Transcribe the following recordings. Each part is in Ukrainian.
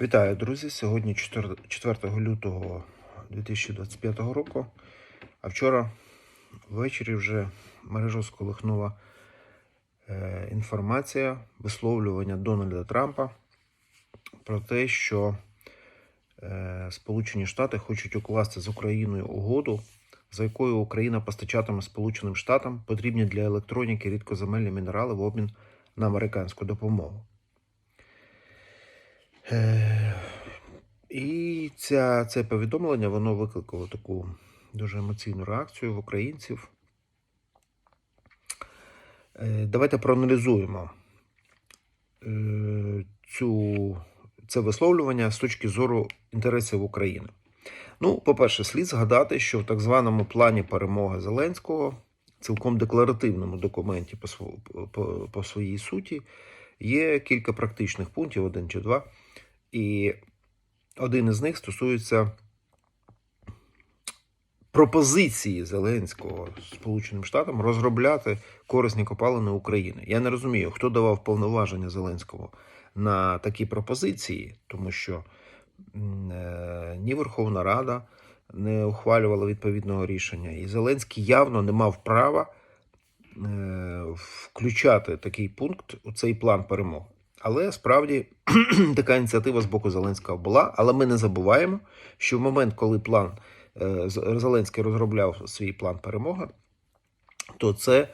Вітаю, друзі! Сьогодні 4 4 лютого 2025 року. А вчора ввечері вже мережу сколихнула е, інформація, висловлювання Дональда Трампа про те, що е, Сполучені Штати хочуть укласти з Україною угоду, за якою Україна постачатиме Сполученим Штатам потрібні для електроніки рідкоземельні мінерали в обмін на американську допомогу. Е, І ця, це повідомлення воно викликало таку дуже емоційну реакцію в українців. Е, Давайте проаналізуємо е, цю, це висловлювання з точки зору інтересів України. Ну, по-перше, слід згадати, що в так званому плані перемоги Зеленського, цілком декларативному документі по, по, по своїй суті, є кілька практичних пунктів, один чи два. І один із них стосується пропозиції Зеленського Сполученим Штатам розробляти корисні копалини України. Я не розумію, хто давав повноваження Зеленському на такі пропозиції, тому що е, ні Верховна Рада не ухвалювала відповідного рішення, і Зеленський явно не мав права е, включати такий пункт у цей план перемоги. Але справді така ініціатива з боку Зеленського була. Але ми не забуваємо, що в момент, коли план е, Зеленський розробляв свій план перемоги, то це,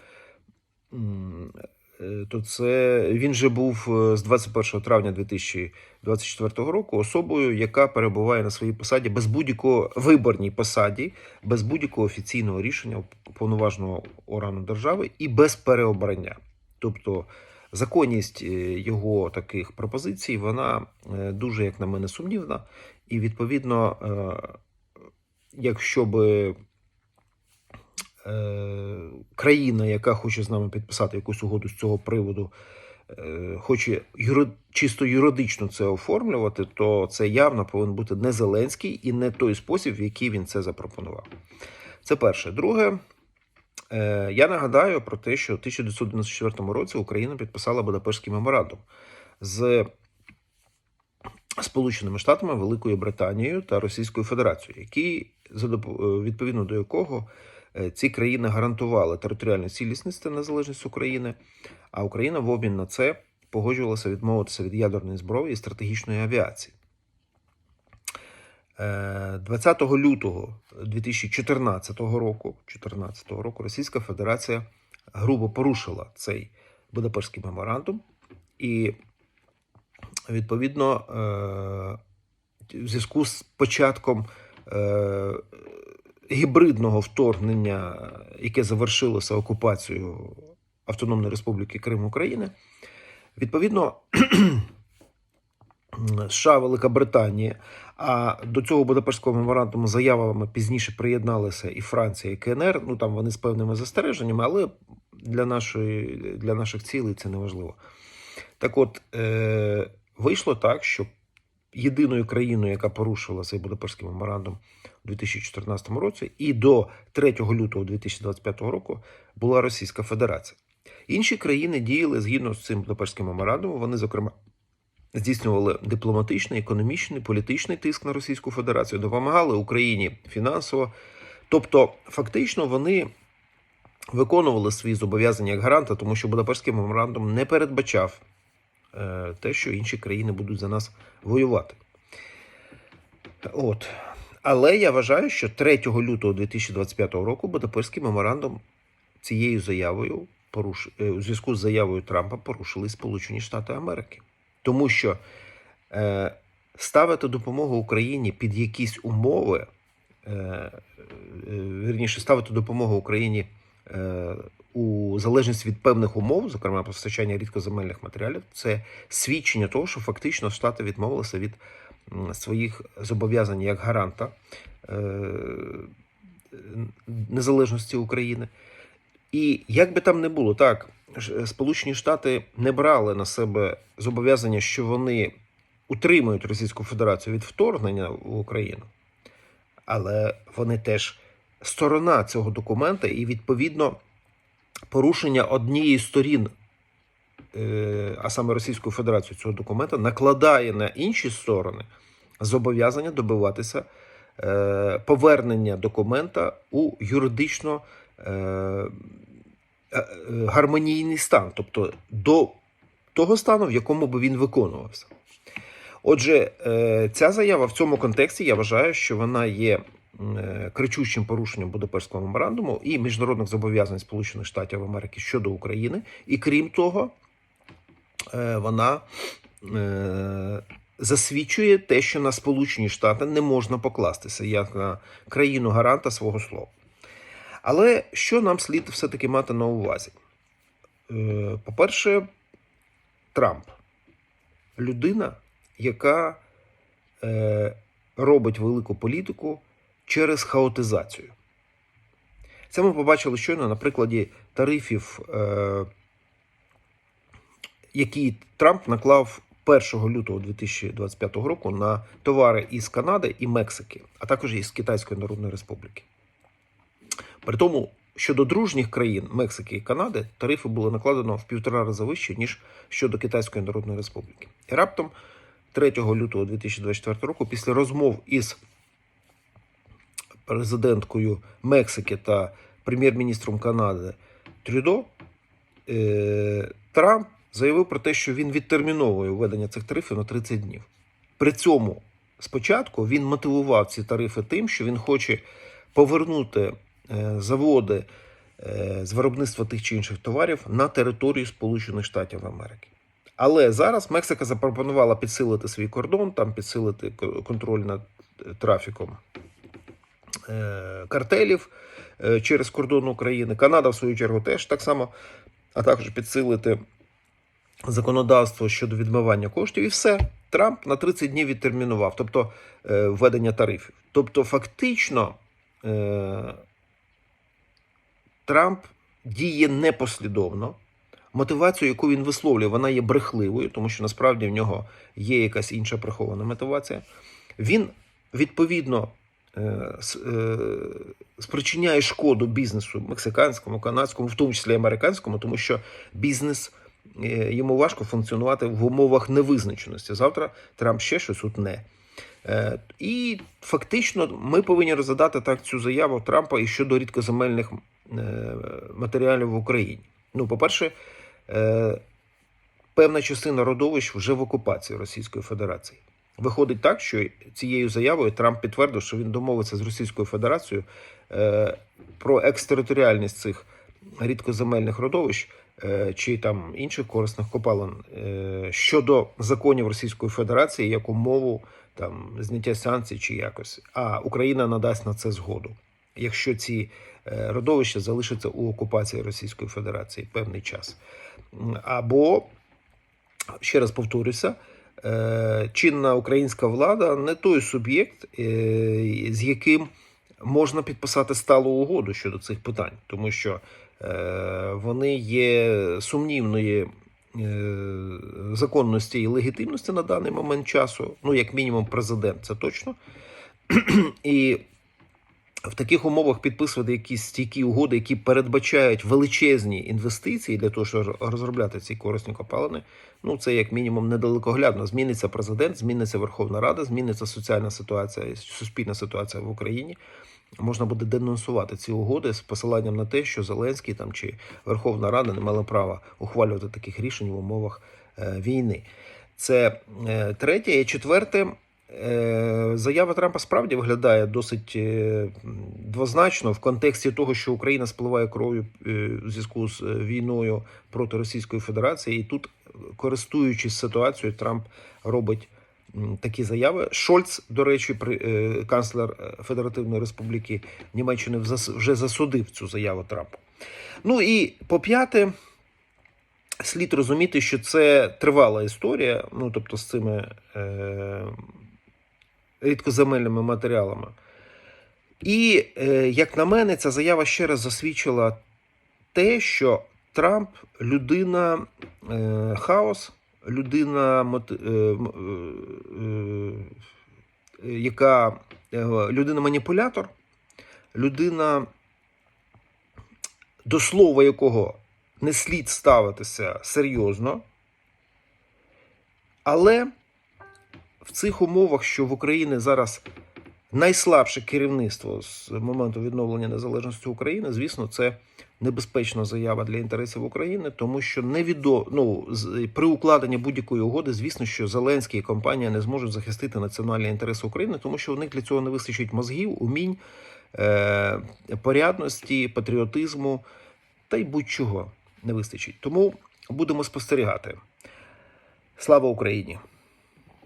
е, то це він же був е, з 21 травня 2024 року особою, яка перебуває на своїй посаді без будь-якого виборній посаді, без будь-якого офіційного рішення повноважного органу держави і без переобрання. Тобто законність е, його таких пропозицій, вона е, дуже, як на мене, сумнівна. І відповідно, е, якщо би країна, яка хоче з нами підписати якусь угоду з цього приводу, хоче юри, чисто юридично це оформлювати, то це явно повинен бути не Зеленський і не той спосіб, в який він це запропонував. Це перше. Друге, Я нагадаю про те, що в 1994 році Україна підписала Будапештський меморандум з Сполученими Штатами, Великою Британією та Російською Федерацією, доп- е, відповідно до якого е, ці країни гарантували територіальну цілісність та незалежність України, а Україна в обмін на це погоджувалася відмовитися від ядерної зброї і стратегічної авіації. Е, 20 лютого 2014 року, 14 року Російська Федерація грубо порушила цей Будапештський меморандум, і відповідно е, в зв'язку з початком е, гібридного вторгнення, яке завершилося окупацією Автономної Республіки Крим України, відповідно США, Велика Британія. А до цього Будапештського меморандуму заявами пізніше приєдналися і Франція, і КНР. Ну там вони з певними застереженнями, але для, нашої, для наших цілей це не важливо. Так от, е, вийшло так, що єдиною країною, яка порушила цей Будапештський меморандум у 2014 році, і до 3 лютого 2025 року була Російська Федерація. Інші країни діяли згідно з цим Будапештським меморандумом. Вони, зокрема, здійснювали дипломатичний, економічний, політичний тиск на Російську Федерацію, допомагали Україні фінансово. Тобто, фактично, вони виконували свої зобов'язання як гаранта, тому що Будапештський меморандум не передбачав е, те, що інші країни будуть за нас воювати. От. Але я вважаю, що 3 лютого 2025 року Будапештський меморандум цією заявою поруш... е, у зв'язку з заявою Трампа порушили Сполучені Штати Америки. Тому що е, ставити допомогу Україні під якісь умови, е, е, вірніше, ставити допомогу Україні е, у залежності від певних умов, зокрема постачання рідкоземельних матеріалів, це свідчення того, що фактично Штати відмовилися від своїх зобов'язань як гаранта е, незалежності України. І як би там не було, так, Сполучені Штати не брали на себе зобов'язання, що вони утримують Російську Федерацію від вторгнення в Україну, але вони теж сторона цього документа, і відповідно порушення однієї сторін е, а саме Російську Федерацію цього документа, накладає на інші сторони зобов'язання добиватися е, повернення документа у юридично е, е, е, гармонійний стан, тобто до того стану, в якому би він виконувався. Отже, е, ця заява в цьому контексті я вважаю, що вона є е, кричущим порушенням Будапештського меморандуму і міжнародних зобов'язань Сполучених Штатів Америки щодо України. І крім того, е, вона е, засвідчує те, що на Сполучені Штати не можна покластися як на країну гаранта свого слова. Але що нам слід все-таки мати на увазі? Е, По-перше, Трамп людина, яка е, робить велику політику через хаотизацію. Це ми побачили щойно на прикладі тарифів, е, які Трамп наклав 1 лютого 2025 року на товари із Канади і Мексики, а також із Китайської Народної Республіки. При тому, щодо дружніх країн Мексики і Канади, тарифи було накладено в півтора рази вище, ніж щодо Китайської Народної Республіки. І раптом 3 лютого 2024 року, після розмов із президенткою Мексики та прем'єр-міністром Канади Трюдо, е, Трамп заявив про те, що він відтерміновує введення цих тарифів на 30 днів. При цьому спочатку він мотивував ці тарифи тим, що він хоче повернути заводи е, з виробництва тих чи інших товарів на територію Сполучених Штатів Америки. Але зараз Мексика запропонувала підсилити свій кордон, там підсилити контроль над е, трафіком е, картелів е, через кордон України. Канада, в свою чергу, теж так само, а також підсилити законодавство щодо відмивання коштів, і все. Трамп на 30 днів відтермінував, тобто е, введення тарифів. Тобто, фактично, е, Трамп діє непослідовно. Мотивацію, яку він висловлює, вона є брехливою, тому що насправді в нього є якась інша прихована мотивація. Він відповідно е, е, спричиняє шкоду бізнесу мексиканському, канадському, в тому числі американському, тому що бізнес е, йому важко функціонувати в умовах невизначеності. Завтра Трамп ще щось утне. Е, І фактично ми повинні розглядати так цю заяву Трампа і щодо рідкоземельних е, матеріалів в Україні. Ну, по-перше, е, певна частина родовищ вже в окупації Російської Федерації. Виходить так, що цією заявою Трамп підтвердив, що він домовиться з Російською Федерацією про екстериторіальність цих рідкоземельних родовищ чи там інших корисних копалин е, щодо законів Російської Федерації як умову там зняття санкцій чи якось. А Україна надасть на це згоду, якщо ці е, родовища залишаться у окупації Російської Федерації певний час. Або ще раз повторюся. е, Чинна українська влада не той суб'єкт, е, з яким можна підписати сталу угоду щодо цих питань, тому що е, вони є сумнівної е, законності і легітимності на даний момент часу. Ну, як мінімум, президент, це точно. І в таких умовах підписувати якісь стійкі угоди, які передбачають величезні інвестиції для того, щоб розробляти ці корисні копалини. Ну це як мінімум недалекоглядно. Зміниться президент, зміниться Верховна Рада, зміниться соціальна ситуація, суспільна ситуація в Україні. Можна буде денонсувати ці угоди з посиланням на те, що Зеленський там чи Верховна Рада не мали права ухвалювати таких рішень в умовах е, війни. Це е, третє. І четверте, е, заява Трампа справді виглядає досить двозначно в контексті того, що Україна спливає кров'ю у зв'язку з війною проти Російської Федерації, і тут, користуючись ситуацією, Трамп робить такі заяви. Шольц, до речі, е, канцлер е, Федеративної Республіки Німеччини вже засудив цю заяву Трампа. Ну і по п'яте, слід розуміти, що це тривала історія, ну тобто з цими е, рідкоземельними матеріалами. І, е, як на мене, ця заява ще раз засвідчила те, що Трамп людина е, хаос, людина, е, е, е, яка е, людина маніпулятор, людина, до слова якого не слід ставитися серйозно. Але в цих умовах, що в Україні зараз найслабше керівництво з моменту відновлення незалежності України, звісно, це небезпечна заява для інтересів України, тому що невідо... ну, при укладенні будь-якої угоди, звісно, що Зеленський і компанія не зможуть захистити національні інтереси України, тому що у них для цього не вистачить мозгів, умінь, е... порядності, патріотизму та й будь-чого не вистачить. Тому будемо спостерігати. Слава Україні!